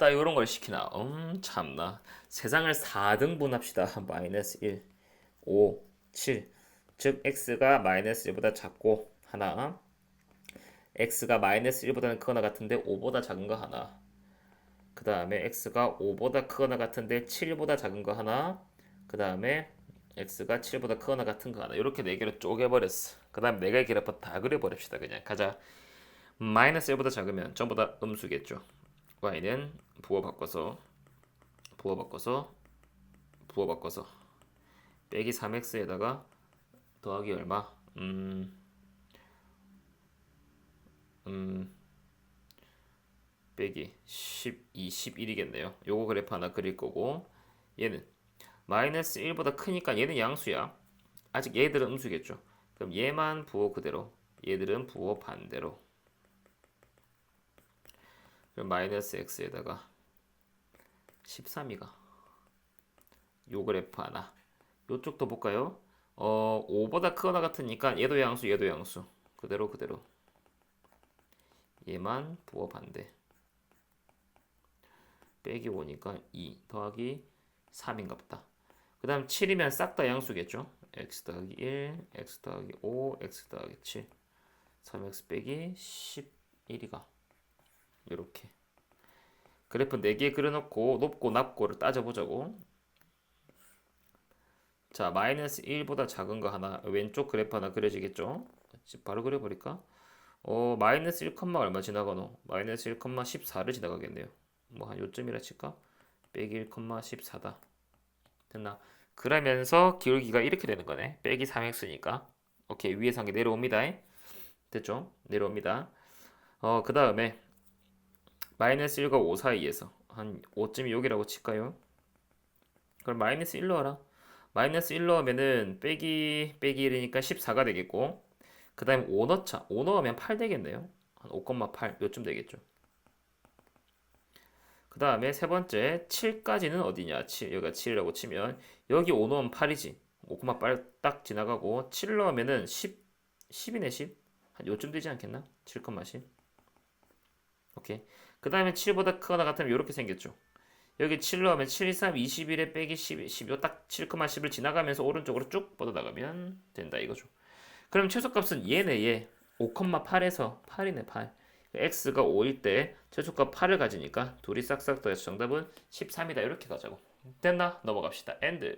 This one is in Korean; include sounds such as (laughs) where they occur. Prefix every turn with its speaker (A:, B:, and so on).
A: 딱 이런 걸 시키나? 음 참나. 세상을 4등분 합시다. (laughs) 마이너스 1 5 7 즉 x가 마이너스 1보다 작고 하나. x가 마이너스 1보다는 크거나 같은데 5보다 작은 거 하나. 그 다음에 x가 5보다 크거나 같은데 7보다 작은 거 하나. 그 다음에 x가 7보다 크거나 같은 거 하나. 이렇게 네 개로 쪼개버렸어. 그 다음에 네 개의 그래프 다 그려버립시다 그냥. 가자. 마이너스 1보다 작으면 전부 다 음수겠죠 y는 부호 바꿔서 부호 바꿔서 부호 바꿔서 빼기 3x에다가 더하기 얼마? 음, 음, 빼기 12, 11이겠네요. 요거 그래프 하나 그릴 거고 얘는 마이너스 1보다 크니까 얘는 양수야. 아직 얘들은 음수겠죠. 그럼 얘만 부호 그대로, 얘들은 부호 반대로. 그럼 마이너스 x에다가 13이가 요 그래프 하나. 요쪽도 볼까요? 어, 5보다 크거나 같으니까 얘도 양수, 얘도 양수. 그대로 그대로. 얘만 부호 반대. 빼기 5니까 2 더하기 3인가 보다. 그 다음 7이면 싹 다 양수겠죠? x 더하기 1, x 더하기 5, x 더하기 7. 3x 빼기 11이가 이렇게. 그래프 4개 그려놓고 높고 낮고를 따져보자고. 자, 마이너스 1보다 작은 거 하나, 왼쪽 그래프 하나 그려지겠죠? 바로 그려버릴까? 어, 마이너스 1, 얼마 지나가노? 마이너스 1,14를 지나가겠네요. 뭐 한 요점이라 칠까? 빼기 1,14다. 됐나? 그러면서 기울기가 이렇게 되는 거네. 빼기 3x니까. 오케이, 위에서 한 개 내려옵니다. 됐죠? 내려옵니다. 어, 그 다음에 마이너스 1과 5 사이에서 한 5점이 여기라고 칠까요? 그럼 마이너스 1 넣어라. 마이너스 1 넣으면은 빼기 빼기 1이니까 14가 되겠고 그 다음에 5 넣자. 5 넣으면 8 되겠네요. 한 5,8 요쯤 되겠죠. 그 다음에 세 번째 7까지는 어디냐? 7 여기가 7이라고 치면 여기 5 넣으면 8이지. 5,8딱 지나가고 7 넣으면은 10 10이네 10. 한 요쯤 되지 않겠나? 7,10. 오케이. 그 다음에 7보다 크거나 같으면 이렇게 생겼죠. 여기 7 넣으면 7, 3, 21에 빼기 10, 10, 요딱 7,10을 지나가면서 오른쪽으로 쭉 뻗어나가면 된다 이거죠. 그럼 최소값은 얘네 얘. 5,8에서 8이네 8. x가 5일 때 최소값 8을 가지니까 둘이 싹싹 더해서 정답은 13이다 이렇게 가자고. 됐나? 넘어갑시다. 엔드.